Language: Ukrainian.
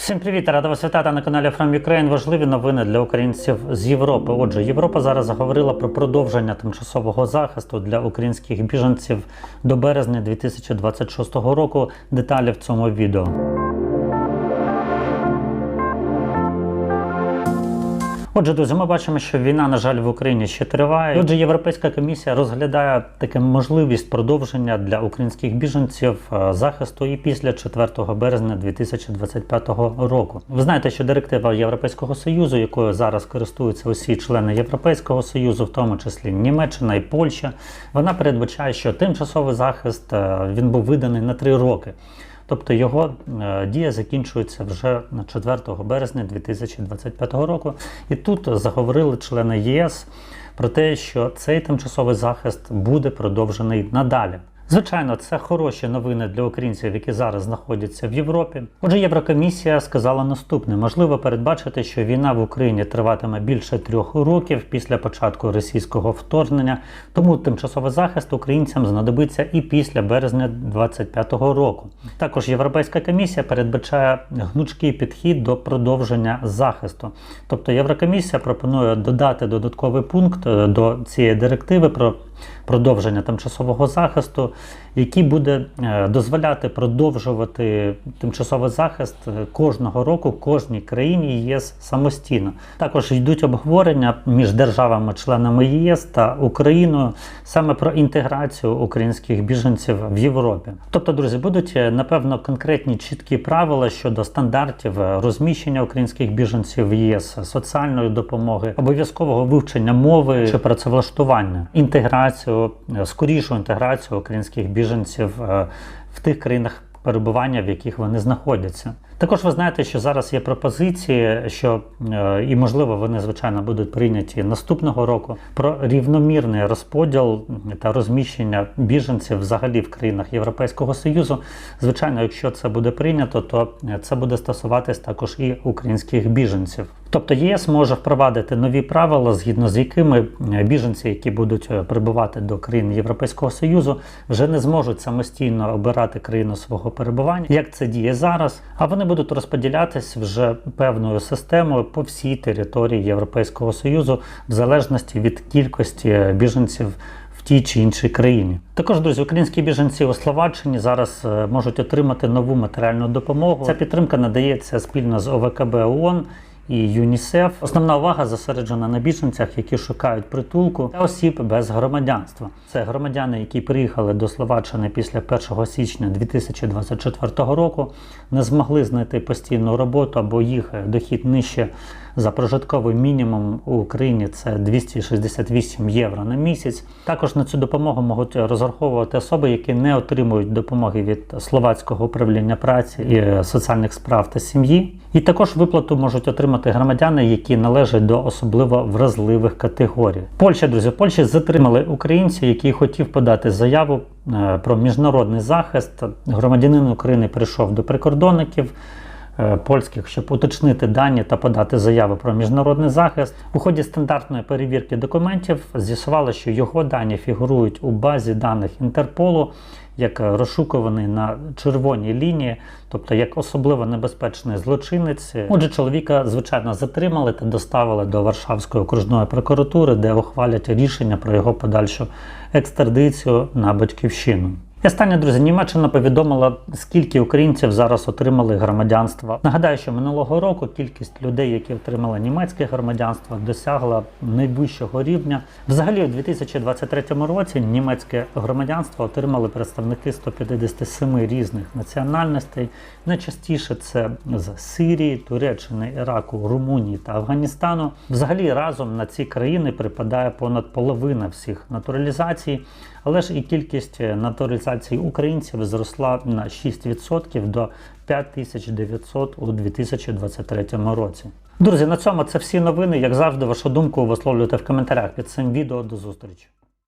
Всім привіт! Рада вас вітати на каналі From Ukraine. Важливі новини для українців з Європи. Отже, Європа зараз заговорила про продовження тимчасового захисту для українських біженців до березня 2026 року. Деталі в цьому відео. Отже, друзі, ми бачимо, що війна, на жаль, в Україні ще триває. Отже, Європейська комісія розглядає таке можливість продовження для українських біженців е, захисту і після 4 березня 2025 року. Ви знаєте, що директива Європейського союзу, якою зараз користуються усі члени Європейського союзу, в тому числі Німеччина і Польща, вона передбачає, що тимчасовий захист е, він був виданий на три роки. Тобто його е, дія закінчується вже на 4 березня 2025 року. І тут заговорили члени ЄС про те, що цей тимчасовий захист буде продовжений надалі. Звичайно, це хороші новини для українців, які зараз знаходяться в Європі. Отже, Єврокомісія сказала наступне: можливо передбачити, що війна в Україні триватиме більше трьох років після початку російського вторгнення, тому тимчасовий захист українцям знадобиться і після березня 2025 року. Також Європейська комісія передбачає гнучкий підхід до продовження захисту. Тобто Єврокомісія пропонує додати додатковий пункт е, до цієї директиви про продовження тимчасового захисту, який буде е, дозволяти продовжувати тимчасовий захист е, кожного року кожній країні ЄС самостійно. Також йдуть обговорення між державами-членами ЄС та Україною саме про інтеграцію українських біженців в Європі. Тобто, друзі, будуть е, напевно конкретні чіткі правила щодо стандартів розміщення українських біженців в ЄС, соціальної допомоги, обов'язкового вивчення мови чи працевлаштування, інтеграцію, е, скорішу інтеграцію українських біженців е, в тих країнах перебування, в яких вони знаходяться. Також ви знаєте, що зараз є пропозиції, що е, і можливо вони звичайно будуть прийняті наступного року про рівномірний розподіл та розміщення біженців взагалі в країнах Європейського Союзу. Звичайно, якщо це буде прийнято, то це буде стосуватись також і українських біженців. Тобто ЄС може впровадити нові правила, згідно з якими е, біженці, які будуть е, прибувати до країн Європейського Союзу, вже не зможуть самостійно обирати країну свого перебування, як це діє зараз. А вони будуть розподілятись вже певною системою по всій території Європейського Союзу, в залежності від кількості е, біженців. В тій чи іншій країні також друзі, українські біженці у Словаччині зараз можуть отримати нову матеріальну допомогу. Ця підтримка надається спільно з ОВКБ ООН і ЮНІСЕФ. Основна увага зосереджена на біженцях, які шукають притулку та осіб без громадянства. Це громадяни, які приїхали до Словаччини після 1 січня 2024 року, не змогли знайти постійну роботу або їх дохід нижче за прожитковий мінімум у Україні. Це 268 євро на місяць. Також на цю допомогу можуть розраховувати особи, які не отримують допомоги від словацького управління праці і соціальних справ та сім'ї. І також виплату можуть отримати громадяни, які належать до особливо вразливих категорій. Польща, друзі, Польща затримали українця, який хотів подати заяву е, про міжнародний захист. Громадянин України прийшов до прикордонників. Е, Польських, щоб уточнити дані та подати заяви про міжнародний захист. У ході стандартної перевірки документів з'ясувало, що його дані фігурують у базі даних Інтерполу як розшукуваний на червоній лінії, тобто як особливо небезпечний злочинець. Отже, чоловіка звичайно затримали та доставили до Варшавської окружної прокуратури, де ухвалять рішення про його подальшу екстрадицію на батьківщину. І останнє, друзі, Німеччина повідомила, скільки українців зараз отримали громадянство. Нагадаю, що минулого року кількість людей, які отримали німецьке громадянство, досягла найвищого рівня. Взагалі, у 2023 році німецьке громадянство отримали представники 157 різних національностей. Найчастіше це з Сирії, Туреччини, Іраку, Румунії та Афганістану. Взагалі разом на ці країни припадає понад половина всіх натуралізацій, але ж і кількість натуралізацій українців зросла на 6% до 5900 у 2023 році. Друзі, на цьому це всі новини. Як завжди, вашу думку висловлюйте в коментарях під цим відео. До зустрічі.